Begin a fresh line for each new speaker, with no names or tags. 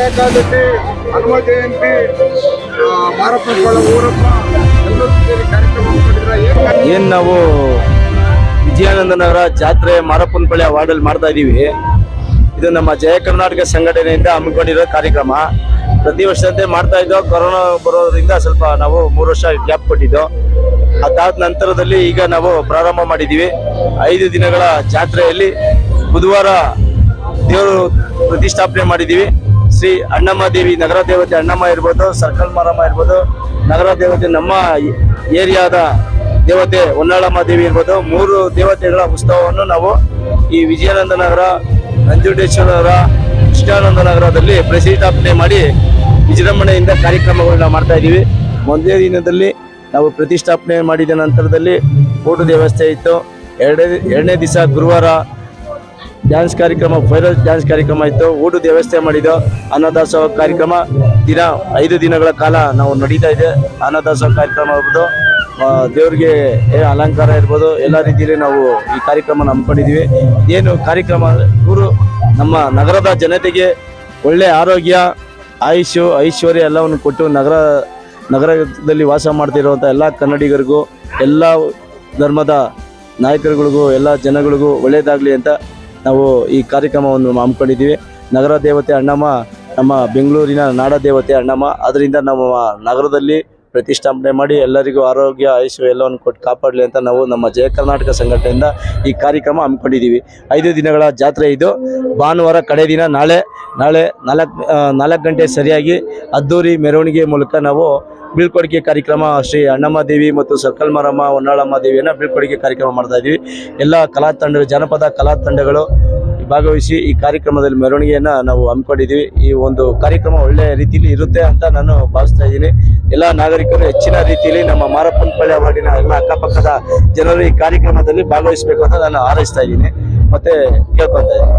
ಏಕಾದಶಿ ಹನುಮ ಜಯಂತಿ ಮಾರಪ್ಪಗಳ ಊರಪ್ಪ, ಎಲ್ಲರೂ ಸೇರಿ ಏನ್
ನಾವು ವಿಜಯಾನಂದನವರ ಜಾತ್ರೆ ಮಾರಪ್ಪನಪಳ್ಳಿ ವಾರ್ಡಲ್ಲಿ ಮಾಡ್ತಾ ಇದೀವಿ. ಇದು ನಮ್ಮ ಜಯ ಕರ್ನಾಟಕ ಸಂಘಟನೆಯಿಂದ ಹಮ್ಮಿಕೊಂಡಿರೋ ಕಾರ್ಯಕ್ರಮ. ಪ್ರತಿ ವರ್ಷದಂತೆ ಮಾಡ್ತಾ ಇದ್ದೋ, ಕೊರೋನಾ ಬರೋದ್ರಿಂದ ಸ್ವಲ್ಪ ನಾವು ಮೂರು ವರ್ಷ ಗ್ಯಾಪ್ ಕೊಟ್ಟಿದ್ದು. ಅದಾದ ನಂತರದಲ್ಲಿ ಈಗ ನಾವು ಪ್ರಾರಂಭ ಮಾಡಿದ್ದೀವಿ. ಐದು ದಿನಗಳ ಜಾತ್ರೆಯಲ್ಲಿ ಬುಧವಾರ ದೇವರು ಪ್ರತಿಷ್ಠಾಪನೆ ಮಾಡಿದ್ದೀವಿ. ಶ್ರೀ ಅಣ್ಣಮ್ಮ ದೇವಿ ನಗರ ದೇವತೆ ಅಣ್ಣಮ್ಮ ಇರ್ಬೋದು, ಸರ್ಕಲ್ ಮಾರಮ್ಮ ಇರ್ಬೋದು, ನಗರ ದೇವತೆ ನಮ್ಮ ಏರಿಯಾದ ದೇವತೆ ಹೊನ್ನಾಳಮ್ಮ ದೇವಿ ಇರ್ಬೋದು. ಮೂರು ದೇವತೆಗಳ ಉತ್ಸವವನ್ನು ನಾವು ಈ ವಿಜಯಾನಂದ ನಗರ, ನಂಜುಂಡೇಶ್ವರ ನಗರ, ಕೃಷ್ಣಾನಂದ ನಗರದಲ್ಲಿ ಪ್ರತಿಷ್ಠಾಪನೆ ಮಾಡಿ ವಿಜೃಂಭಣೆಯಿಂದ ಕಾರ್ಯಕ್ರಮಗಳನ್ನ ಮಾಡ್ತಾ ಇದ್ದೀವಿ. ಮೊದಲನೇ ದಿನದಲ್ಲಿ ನಾವು ಪ್ರತಿಷ್ಠಾಪನೆ ಮಾಡಿದ ನಂತರದಲ್ಲಿ ಊಟದ ವ್ಯವಸ್ಥೆ ಇತ್ತು. ಎರಡನೇ ಎರಡನೇ ದಿವಸ ಗುರುವಾರ ಡ್ಯಾನ್ಸ್ ಕಾರ್ಯಕ್ರಮ ವೈರಲ್ ಡ್ಯಾನ್ಸ್ ಕಾರ್ಯಕ್ರಮ ಇತ್ತು. ಊಟದ ವ್ಯವಸ್ಥೆ ಮಾಡಿದ್ದು ಅನ್ನದಾಸೋಹ ಕಾರ್ಯಕ್ರಮ. ದಿನ ಐದು ದಿನಗಳ ಕಾಲ ನಾವು ನಡೀತಾ ಇದೆ. ಅನ್ನದಾಸೋಹ ಕಾರ್ಯಕ್ರಮ ಇರ್ಬೋದು ದೇವರಿಗೆ ಅಲಂಕಾರ ಇರ್ಬೋದು. ಎಲ್ಲ ರೀತಿಯಲ್ಲಿ ನಾವು ಈ ಕಾರ್ಯಕ್ರಮ ನಂಬ್ಕೊಂಡಿದ್ದೀವಿ ಏನು ಕಾರ್ಯಕ್ರಮ ಇವರು ನಮ್ಮ ನಗರದ ಜನತೆಗೆ ಒಳ್ಳೆ ಆರೋಗ್ಯ ಆಯುಷು ಐಶ್ವರ್ಯ ಎಲ್ಲವನ್ನು ಕೊಟ್ಟು ನಗರ, ನಗರದಲ್ಲಿ ವಾಸ ಮಾಡ್ತಿರುವಂಥ ಎಲ್ಲ ಕನ್ನಡಿಗರಿಗೂ, ಎಲ್ಲ ಧರ್ಮದ ನಾಯಕರುಗಳಿಗೂ, ಎಲ್ಲ ಜನಗಳಿಗೂ ಒಳ್ಳೆಯದಾಗಲಿ ಅಂತ ನಾವು ಈ ಕಾರ್ಯಕ್ರಮವನ್ನು ಹಮ್ಮಿಕೊಂಡಿದ್ದೀವಿ. ನಗರ ದೇವತೆ ಅಣ್ಣಮ್ಮ, ನಮ್ಮ ಬೆಂಗಳೂರಿನ ನಾಡ ದೇವತೆ ಅಣ್ಣಮ್ಮ, ಅದರಿಂದ ನಮ್ಮ ನಗರದಲ್ಲಿ ಪ್ರತಿಷ್ಠಾಪನೆ ಮಾಡಿ ಎಲ್ಲರಿಗೂ ಆರೋಗ್ಯ ಆಯುಷ್ಯ ಎಲ್ಲವನ್ನು ಕೊಟ್ಟು ಕಾಪಾಡಲಿ ಅಂತ ನಾವು ನಮ್ಮ ಜಯ ಕರ್ನಾಟಕ ಸಂಘಟನೆಯಿಂದ ಈ ಕಾರ್ಯಕ್ರಮ ಹಮ್ಮಿಕೊಂಡಿದ್ದೀವಿ. ಐದು ದಿನಗಳ ಜಾತ್ರೆ ಇದು. ಭಾನುವಾರ ಕಡೆ ದಿನ, ನಾಳೆ ನಾಳೆ ನಾಲ್ಕು ನಾಲ್ಕು ಗಂಟೆ ಸರಿಯಾಗಿ ಅದ್ದೂರಿ ಮೆರವಣಿಗೆ ಮೂಲಕ ನಾವು ಬೀಳ್ಕೊಡುಗೆ ಕಾರ್ಯಕ್ರಮ ಶ್ರೀ ಅಣ್ಣಮ್ಮ ದೇವಿ ಮತ್ತು ಸರ್ಕಲ್ ಮಾರಮ್ಮ, ಹೊನ್ನಾಳಮ್ಮ ದೇವಿಯನ್ನು ಬೀಳ್ಕೊಡುಗೆ ಕಾರ್ಯಕ್ರಮ ಮಾಡ್ತಾ ಇದ್ದೀವಿ. ಎಲ್ಲ ಕಲಾ ತಂಡ, ಜನಪದ ಕಲಾ ತಂಡಗಳು ಭಾಗವಹಿಸಿ ಈ ಕಾರ್ಯಕ್ರಮದಲ್ಲಿ ಮೆರವಣಿಗೆಯನ್ನ ನಾವು ಹಮ್ಮಿಕೊಂಡಿದ್ದೀವಿ. ಈ ಒಂದು ಕಾರ್ಯಕ್ರಮ ಒಳ್ಳೆ ರೀತಿಯಲ್ಲಿ ಇರುತ್ತೆ ಅಂತ ನಾನು ಭಾವಿಸ್ತಾ ಇದ್ದೀನಿ. ಎಲ್ಲ ನಾಗರಿಕರು ಹೆಚ್ಚಿನ ರೀತಿಯಲ್ಲಿ ನಮ್ಮ ಮಾರಪ್ಪನಪಳ್ಳಿ ವಾರ್ಡಿನ ಎಲ್ಲ ಅಕ್ಕಪಕ್ಕದ ಜನರು ಈ ಕಾರ್ಯಕ್ರಮದಲ್ಲಿ ಭಾಗವಹಿಸಬೇಕು ಅಂತ ನಾನು ಹಾರೈಸ್ತಾ ಇದ್ದೀನಿ. ಮತ್ತೆ ಕೇಳ್ಕೊತಾ ಇದ್ದೀನಿ.